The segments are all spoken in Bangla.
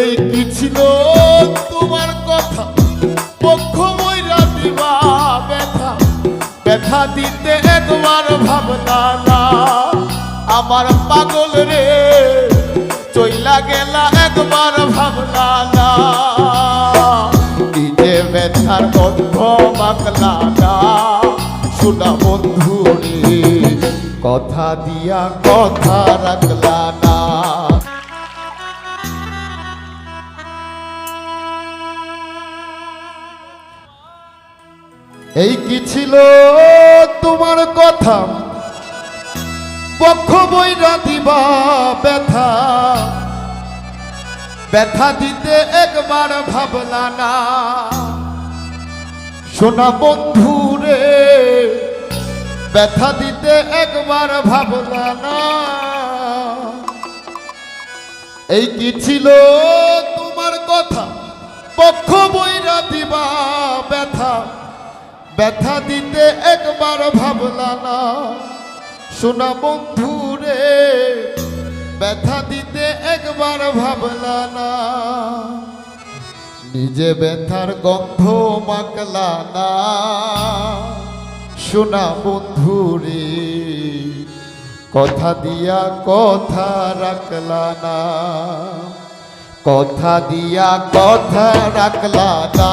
এই কি ছিল তোমার কথা। পক্ষ ময়রা দিবা ব্যথা। ব্যথা দিতে একবার ভাবনা না। আমার পাগল রে, চইলা গেলা একবার ভাবনা না। নিজে ব্যথার গন্ধ মাকলা না। শোনা বন্ধু কথা দিয়া কথা রাখলা এই কি ছিল তোমার কথা? পক্ষ বইরা দিবা ব্যথা? ব্যথা দিতে একবার ভাবলা না। সোনা বন্ধু রে, ব্যথা দিতে একবার ভাবলা না। এই কি ছিল তোমার কথা? পক্ষ বইরা দিবা ব্যথা? ব্যথা দিতে একবার ভাবলা না। সোনা বন্ধু রে ব্যথা দিতে একবার ভাবলা না। নিজে ব্যথার গন্ধ মাকলা না। সোনা বন্ধু রে কথা দিয়া কথা রাখলা না। কথা দিয়া কথা রাখলা না।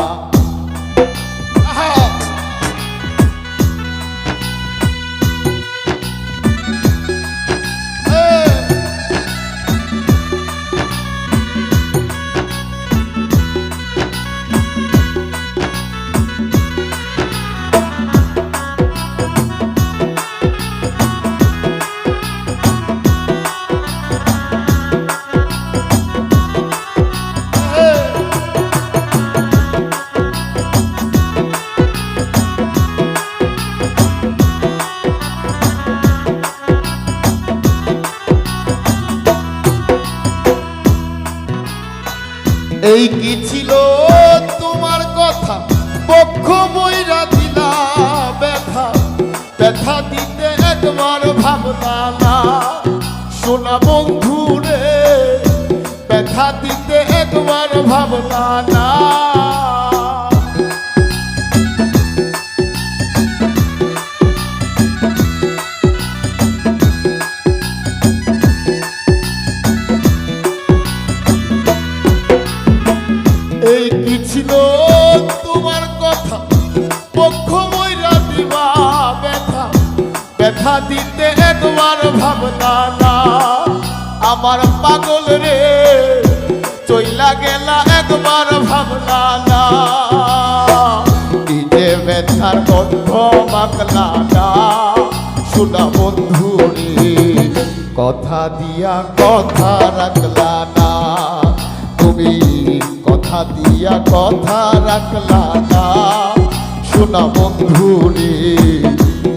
এই কি ছিল তোমার কথা? পক্ষ বইরা দিলা ব্যথা। ব্যথা দিতে একবার ভাবলা না। শোনা বন্ধু রে ব্যথা দিতে একবার ভাবলা না। একবার ভাবনা না আমার পাগল রে, চইলা গেলা একবার ভাবনা না নিজে ব্যথার গন্ধ মাকলা না শোনা বন্ধু কথা দিয়া কথা রাখলা না তুমি কথা দিয়া কথা রাখলা না শোনা বন্ধু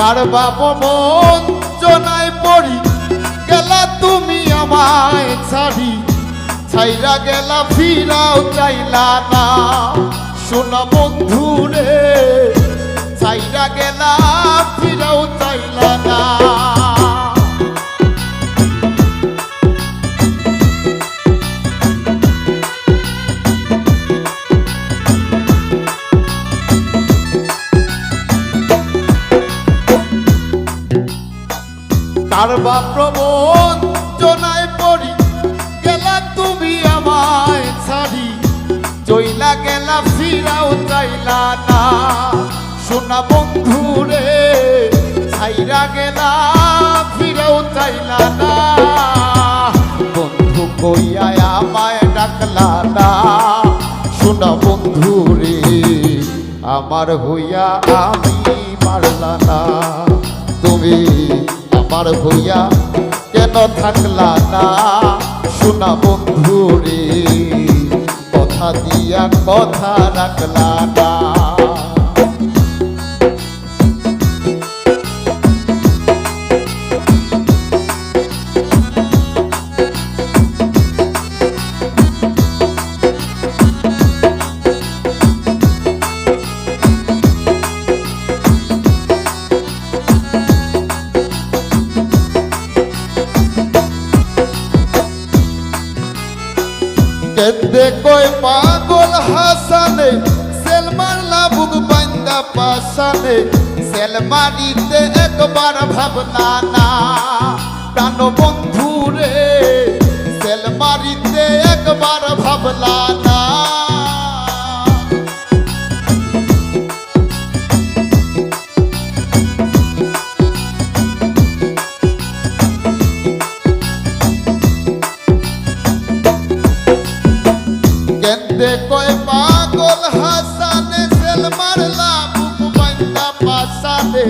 তার বাপ মন জনায় পড়ি। গেলা তুমি আমায় ছাড়ি। ছাইরা গেলা, ফিরাও চাইলা না। শোনা বন্ধু রে ছাইরা গেলা, ফিরাও চাই আর বা প্রবঞ্চনায় পড়ি, গেলা তুমি আমায় ছাড়ি। চইলা গেলা, ফিরাও চাইলা না। শোনা বন্ধু রে ছাইরা গেলা, ফিরাও চাইলা না। বন্ধু কইয়া আমায় ডাকলা না। শোনা বন্ধু রে আমার হইয়া আমি পারলা না। তুমি আমার হইয়া কেন থাকলা না? শোনা বন্ধু রে কথা দিয়া কথা রাখলা না। কেন্দে কই পাগল হাসানে সেলমান লাবুক বান্দা পাশানে সেলমানিতে একবার ভাবনা না। প্রাণ বন্ধু রে সেলমারিতে একবার ভাবলা না। পাশানে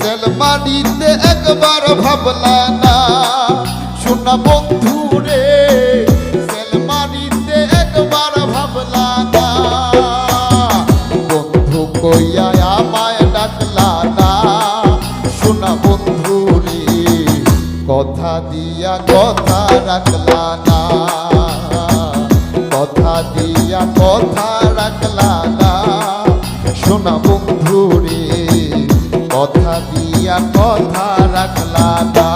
সেলমানিতে একবার ভাবলা না শোনা বন্ধু রে সেলমানিতে একবার ভাবলা না বন্ধু কইয়া আমায় ডাকলা না শোনা বন্ধু রে কথা দিয়া কথা রাখলা না কথা দিয়া কথা রাখলা না শোনা কথা দিয়া কথা রাখলা দা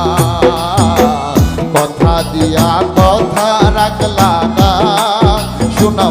কথা দিয়া কথা রাখলা দা শোনা